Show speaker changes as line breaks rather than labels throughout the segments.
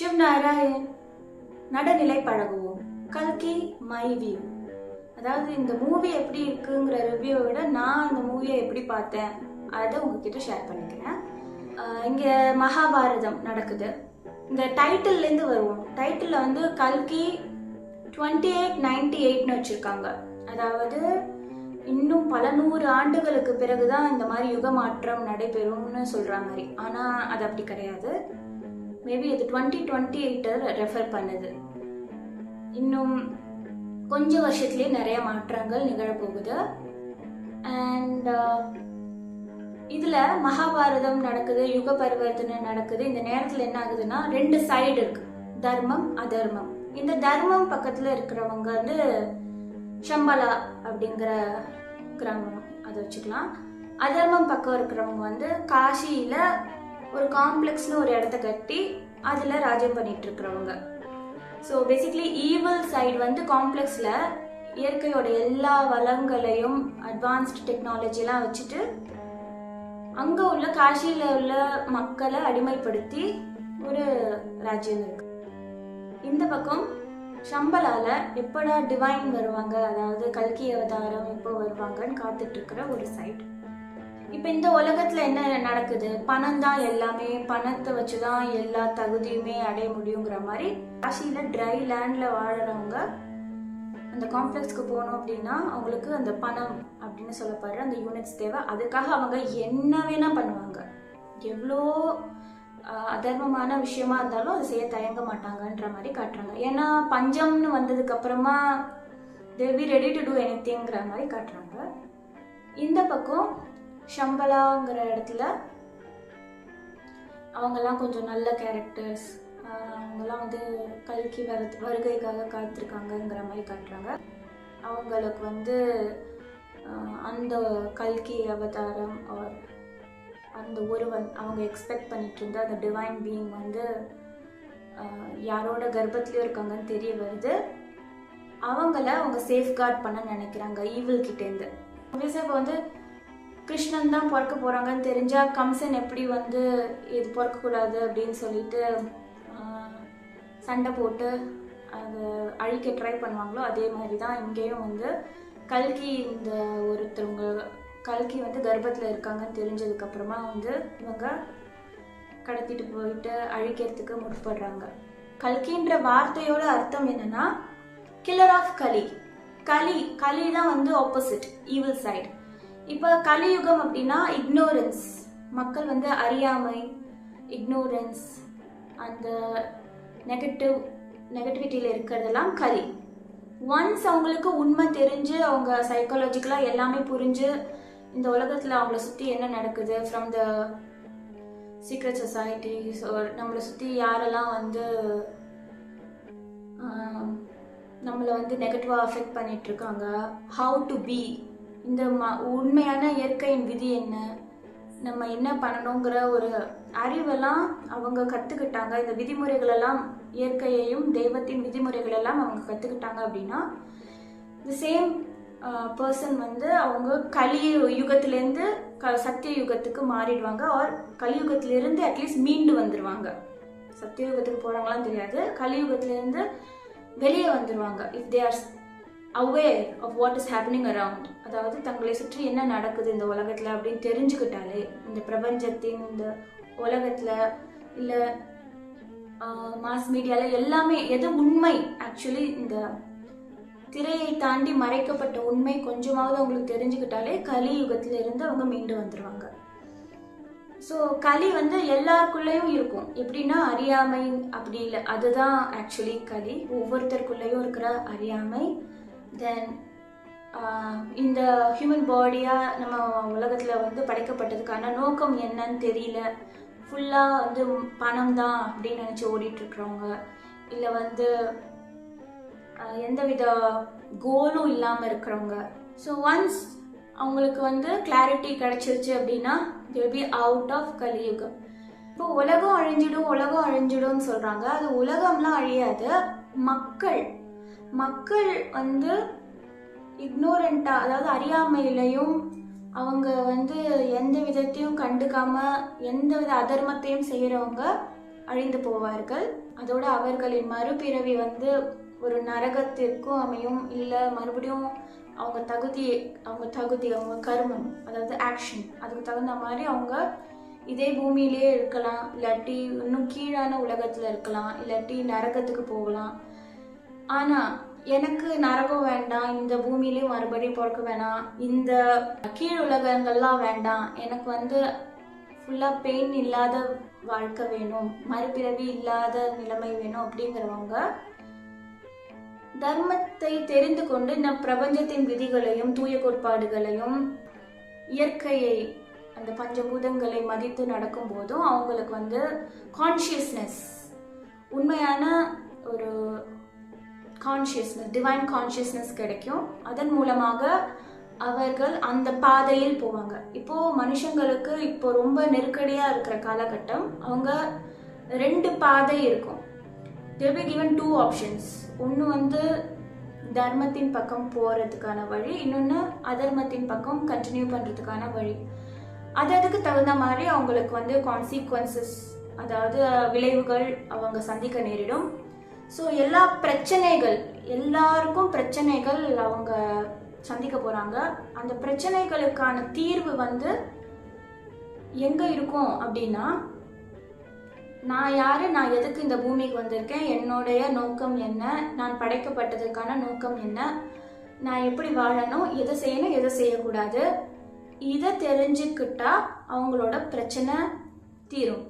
சிவ் நாராயண் நடநிலை பழகுவோம். கல்கி my view அதாவது இந்த மூவி எப்படி இருக்குங்கிற ரிவ்யூவை விட நான் அந்த மூவியை எப்படி பார்த்தேன் அதை உங்ககிட்ட ஷேர் பண்ணிக்கிறேன். இங்கே மகாபாரதம் நடக்குது. இந்த டைட்டில்லேருந்து வருவோம். டைட்டிலில் வந்து கல்கி டுவெண்ட்டி எயிட் நைன்டி எயிட்னு வச்சுருக்காங்க. அதாவது இன்னும் பல நூறு ஆண்டுகளுக்கு பிறகுதான் இந்த மாதிரி யுக மாற்றம் நடைபெறும்னு சொல்கிற மாதிரி. ஆனால் அது அப்படி கிடையாது. மேபி இது டுவெண்ட்டி டுவெண்ட்டி எயிட்டை ரெஃபர் பண்ணுது. இன்னும் கொஞ்ச வருஷத்துலேயே நிறைய மாற்றங்கள் நிகழப்போகுது. அண்ட் uh, இதில் மகாபாரதம் நடக்குது யுக பரிவர்த்தனை நடக்குது. இந்த நேரத்தில் என்ன ஆகுதுன்னா ரெண்டு சைடு இருக்கு. தர்மம் அதர்மம். இந்த தர்மம் பக்கத்தில் இருக்கிறவங்க வந்து ஷம்பலா அப்படிங்கிற கிராமம் அதை வச்சுக்கலாம். அதர்மம் பக்கம் இருக்கிறவங்க வந்து காசியில் ஒரு காம்ப்ளெக்ஸ்னு ஒரு இடத்த கட்டி அதில் ராஜ்யம் பண்ணிட்டு இருக்கிறவங்க ஸோ பேசிக்லி ஈவல் சைடு வந்து காம்ப்ளெக்ஸில் இயற்கையோட எல்லா வளங்களையும் அட்வான்ஸ்டு டெக்னாலஜிலாம் வச்சுட்டு அங்கே உள்ள காஷியில் உள்ள மக்களை அடிமைப்படுத்தி ஒரு ராஜ்யம் இருக்கு. இந்த பக்கம் ஷம்பலால எப்படா டிவைன் வருவாங்க? அதாவது கல்கி அவதாரம் எப்போ வருவாங்கன்னு காத்துட்டு இருக்கிற ஒரு சைட் இப்போ இந்த உலகத்தில் என்ன நடக்குது? பணம் தான் எல்லாமே பணத்தை வச்சு தான் எல்லா தகுதியுமே அடைய முடியுங்கிற மாதிரி காசியில ட்ரை லேண்டில் வாழறவங்க அந்த காம்ப்ளெக்ஸ்க்கு போகணும் அப்படின்னா அவங்களுக்கு அந்த பணம் அப்படின்னு சொல்லப்படுற அந்த யூனிட்ஸ் தேவை. அதுக்காக அவங்க என்ன வேணால் பண்ணுவாங்க. எவ்வளோ அதர்மமான விஷயமா இருந்தாலும் அதை செய்ய தயங்க மாட்டாங்கன்ற மாதிரி காட்டுறாங்க. ஏன்னா பஞ்சம்னு வந்ததுக்கு அப்புறமா தேவி ரெடி டு டூ எனிதிங்கிற மாதிரி காட்டுறாங்க. இந்த பக்கம் ஷம்பலாங்கிற இடத்துல அவங்கெல்லாம் கொஞ்சம் நல்ல கேரக்டர்ஸ் அவங்கெல்லாம் வந்து கல்கி வர வருகைக்காக காத்திருக்காங்கங்கிற மாதிரி காட்டுறாங்க. அவங்களுக்கு வந்து அந்த கல்கி அவதாரம் or அந்த ஒருவன் அவங்க எக்ஸ்பெக்ட் பண்ணிட்டு இருந்த அந்த டிவைன் பீயிங் வந்து யாரோட கர்ப்பத்துலேயும் இருக்காங்கன்னு தெரிய வருது. அவங்கள அவங்க சேஃப்கார்ட் பண்ண நினைக்கிறாங்க ஈவில் கிட்டேருந்து இப்போ வந்து கிருஷ்ணன் தான் பிறக்க போகிறாங்கன்னு தெரிஞ்சால் கம்சன் எப்படி வந்து இது பிறக்கக்கூடாது அப்படின்னு சொல்லிட்டு சண்டை போட்டு அதை அழிக்க ட்ரை பண்ணுவாங்களோ அதே மாதிரி தான் இங்கேயும் வந்து கல்கி இந்த ஒருத்தவங்க கல்கி வந்து கர்ப்பத்தில் இருக்காங்கன்னு தெரிஞ்சதுக்கப்புறமா வந்து இவங்க கடத்திட்டு போயிட்டு அழிக்கிறதுக்கு முற்படுறாங்க. கல்கின்ற வார்த்தையோட அர்த்தம் என்னன்னா கில்லர் ஆஃப் கலி கலி கலி தான் வந்து ஆப்போசிட் ஈவில் சைடு இப்போ கலியுகம் அப்படின்னா இக்னோரன்ஸ் மக்கள் வந்து அறியாமை இக்னோரன்ஸ் அந்த நெகட்டிவ் நெகட்டிவிட்டியில் இருக்கிறதெல்லாம் கலி. ஒன்ஸ் அவங்களுக்கு உண்மை தெரிஞ்சு அவங்க சைக்காலஜிக்கலாக எல்லாமே புரிஞ்சு இந்த உலகத்தில் அவங்கள சுற்றி என்ன நடக்குது? ஃப்ரம் த சீக்ரெட் சொசைட்டிஸ் நம்மளை சுற்றி யாரெல்லாம் வந்து நம்மளை வந்து நெகட்டிவாக அஃபெக்ட் பண்ணிட்டு இருக்காங்க? ஹவு டு பி இந்த ம உண்மையான இயற்கையின் விதி என்ன? நம்ம என்ன பண்ணணுங்கிற ஒரு அறிவெல்லாம் அவங்க கற்றுக்கிட்டாங்க இந்த விதிமுறைகளெல்லாம் இயற்கையையும் தெய்வத்தின் விதிமுறைகளெல்லாம் அவங்க கற்றுக்கிட்டாங்க அப்படின்னா இந்த சேம் பர்சன் வந்து அவங்க கலி யுகத்திலேருந்து க சத்திய யுகத்துக்கு மாறிடுவாங்க. ஆர் கலியுகத்திலேருந்து அட்லீஸ்ட் மீண்டு வந்துடுவாங்க சத்தியயுகத்துக்கு போகிறாங்களான்னு தெரியாது. கலியுகத்திலேருந்து வெளியே வந்துடுவாங்க if they are aware of what is happening around அதாவது தங்களை சுற்றி என்ன நடக்குது இந்த உலகத்தில் அப்படின்னு தெரிஞ்சுக்கிட்டாலே இந்த பிரபஞ்சத்தின் இந்த உலகத்தில் இல்லை மாஸ் மீடியாவில் எல்லாமே எது உண்மை? ஆக்சுவலி இந்த திரையை தாண்டி மறைக்கப்பட்ட உண்மை கொஞ்சமாவது அவங்களுக்கு தெரிஞ்சுக்கிட்டாலே கலி யுகத்துல இருந்து அவங்க மீண்டு வந்துடுவாங்க ஸோ களி வந்து எல்லாருக்குள்ளேயும் இருக்கும். எப்படின்னா அறியாமை அப்படி இல்லை. அதுதான் ஆக்சுவலி களி ஒவ்வொருத்தருக்குள்ளேயும் இருக்கிற அறியாமை. தென் uh, இந்த ஹியூமன் பாடியாக நம்ம உலகத்தில் வந்து படைக்கப்பட்டதுக்கான நோக்கம் என்னன்னு தெரியல. ஃபுல்லாக வந்து பணம் தான் அப்படின்னு நினச்சி ஓடிட்டுருக்குறவங்க. இல்லை வந்து எந்தவித கோலும் இல்லாமல் இருக்கிறவங்க. ஸோ ஒன்ஸ் அவங்களுக்கு வந்து கிளாரிட்டி கிடச்சிருச்சு அப்படின்னா they'll பி அவுட் ஆஃப் கலியுகம். இப்போ உலகம் அழிஞ்சிடும் உலகம் அழிஞ்சிடும்னு சொல்கிறாங்க அது உலகம்லாம் அழியாது. மக்கள் மக்கள் வந்து இக்னோரண்ட்டாக அதாவது அறியாமையிலையும் அவங்க வந்து எந்த விதத்தையும் கண்டுக்காம எந்த வித அதர்மத்தையும் செய்கிறவங்க அழிந்து போவார்கள். அதோட அவர்களின் மறுபிறவி வந்து ஒரு நரகத்திற்கும் அமையும் இல்லை மறுபடியும் அவங்க தகுதி அவங்க தகுதி அவங்க கர்மம் அதாவது ஆக்ஷன் அதுக்கு தகுந்த மாதிரி அவங்க இதே பூமியிலே இருக்கலாம் இல்லாட்டி இன்னும் கீழான உலகத்தில் இருக்கலாம் இல்லாட்டி நரகத்துக்கு போகலாம். ஆனால் எனக்கு நரகம் வேண்டாம் இந்த பூமியிலே மறுபடியும் பிறக்க வேணாம் இந்த கீழ் உலகங்கள்லாம் வேண்டாம். எனக்கு வந்து ஃபுல்லாக பெயின் இல்லாத வாழ்க்கை வேணும் மறுபிறவி இல்லாத நிலைமை வேணும் அப்படிங்கிறவங்க தர்மத்தை தெரிந்து கொண்டு இந்த பிரபஞ்சத்தின் விதிகளையும் தூய கோட்பாடுகளையும் இயற்கையை அந்த பஞ்சபூதங்களை மதித்து நடக்கும் போதும் அவங்களுக்கு வந்து கான்ஷியஸ்னஸ் உண்மையான ஒரு கான்ஷியஸ்னஸ் டிவைன் கான்ஷியஸ்னஸ் கிடைக்கும். அதன் மூலமாக அவர்கள் அந்த பாதையில் போவாங்க. இப்போ மனுஷங்களுக்கு இப்போ ரொம்ப நெருக்கடியாக இருக்கிற காலகட்டம் அவங்க ரெண்டு பாதை இருக்கும். There be given two options ஒன்று வந்து தர்மத்தின் பக்கம் போகிறதுக்கான வழி இன்னொன்று அதர்மத்தின் பக்கம் கண்டினியூ பண்ணுறதுக்கான வழி. அது அதுக்கு தகுந்த மாதிரி அவங்களுக்கு வந்து கான்சிக்வன்சஸ் அதாவது விளைவுகள் அவங்க சந்திக்க நேரிடும். ஸோ எல்லா பிரச்சனைகள் எல்லாருக்கும் பிரச்சனைகள் அவங்க சந்திக்க போகிறாங்க அந்த பிரச்சனைகளுக்கான தீர்வு வந்து எங்கே இருக்கும் அப்படின்னா நான் யாரு நான் எதுக்கு இந்த பூமிக்கு வந்திருக்கேன் என்னுடைய நோக்கம் என்ன நான் படைக்கப்பட்டதுக்கான நோக்கம் என்ன நான் எப்படி வாழணும் எதை செய்யணும் எதை செய்யக்கூடாது இதை தெரிஞ்சுக்கிட்டா அவங்களோட பிரச்சனை தீரும்.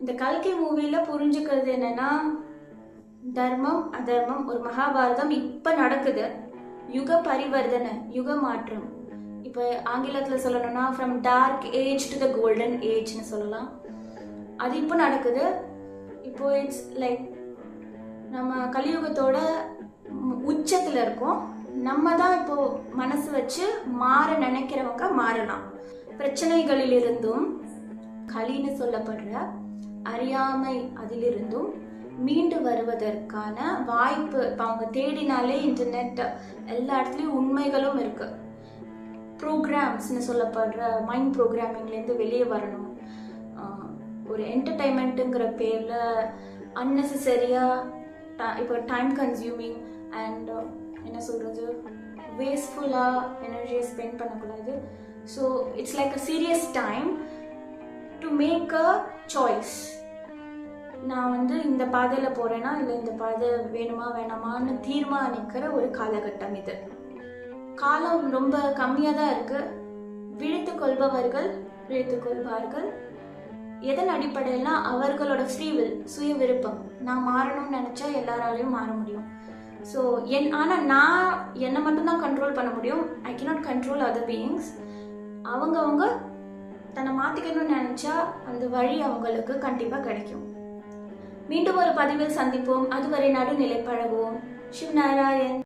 இந்த கல்கி மூவியில் புரிஞ்சுக்கிறது என்னன்னா தர்மம் அதர்மம் ஒரு மகாபாரதம் இப்போ நடக்குது. யுக பரிவர்த்தனை யுக மாற்றம். இப்போ ஆங்கிலத்தில் சொல்லணும்னா from dark age to the golden ஏஜ்னு சொல்லலாம். அது இப்போ நடக்குது. இப்போ இட்ஸ் லைக் நம்ம கலியுகத்தோட உச்சத்தில் இருக்கோம். நம்ம தான் இப்போ மனசு வச்சு மாற நினைக்கிறவங்க மாறலாம். பிரச்சனைகளிலிருந்தும் களின்னு சொல்லப்படுற அறியாமை அதிலிருந்தும் மீண்டு வருவதற்கான வாய்ப்பு இப்போ அவங்க தேடினாலே இன்டர்நெட் எல்லா இடத்துலையும் உண்மைகளும் இருக்கு. ப்ரோக்ராம்ஸ்னு சொல்லப்படுற மைண்ட் ப்ரோக்ராமிங்லேருந்து வெளியே வரணும். ஒரு என்டர்டைன்மெண்ட்டுங்கிற பேரில் அன்னெசரியாக இப்போ டைம் கன்சியூமிங் அண்ட் என்ன சொல்கிறது வேஸ்ட்ஃபுல்லாக எனர்ஜியை ஸ்பெண்ட் பண்ணக்கூடாது. So it's like a serious time to make a choice நான் வந்து இந்த பாதையில் போகிறேன்னா இல்லை இந்த பாதை வேணுமா வேணாமான்னு தீர்மானிக்கிற ஒரு காலகட்டம் இது. காலம் ரொம்ப கம்மியாக தான் இருக்குது விழித்து கொள்பவர்கள் விழித்து கொள்வார்கள். எதன் அடிப்படையில்னா அவர்களோட ஃப்ரீவில் சுய விருப்பம். நான் மாறணும்னு நினச்சா எல்லாராலையும் மாற முடியும். ஸோ என் ஆனால் நான் என்னை மட்டும்தான் கண்ட்ரோல் பண்ண முடியும். I cannot control other beings அவங்கவுங்க தன்னை மாற்றிக்கணும்னு நினச்சா அந்த வழி அவங்களுக்கு கண்டிப்பாக கிடைக்கும். மீண்டும் ஒரு பதிவில் சந்திப்போம். அதுவரை நடுநிலை பழகுவோம். சிவநாராயண்.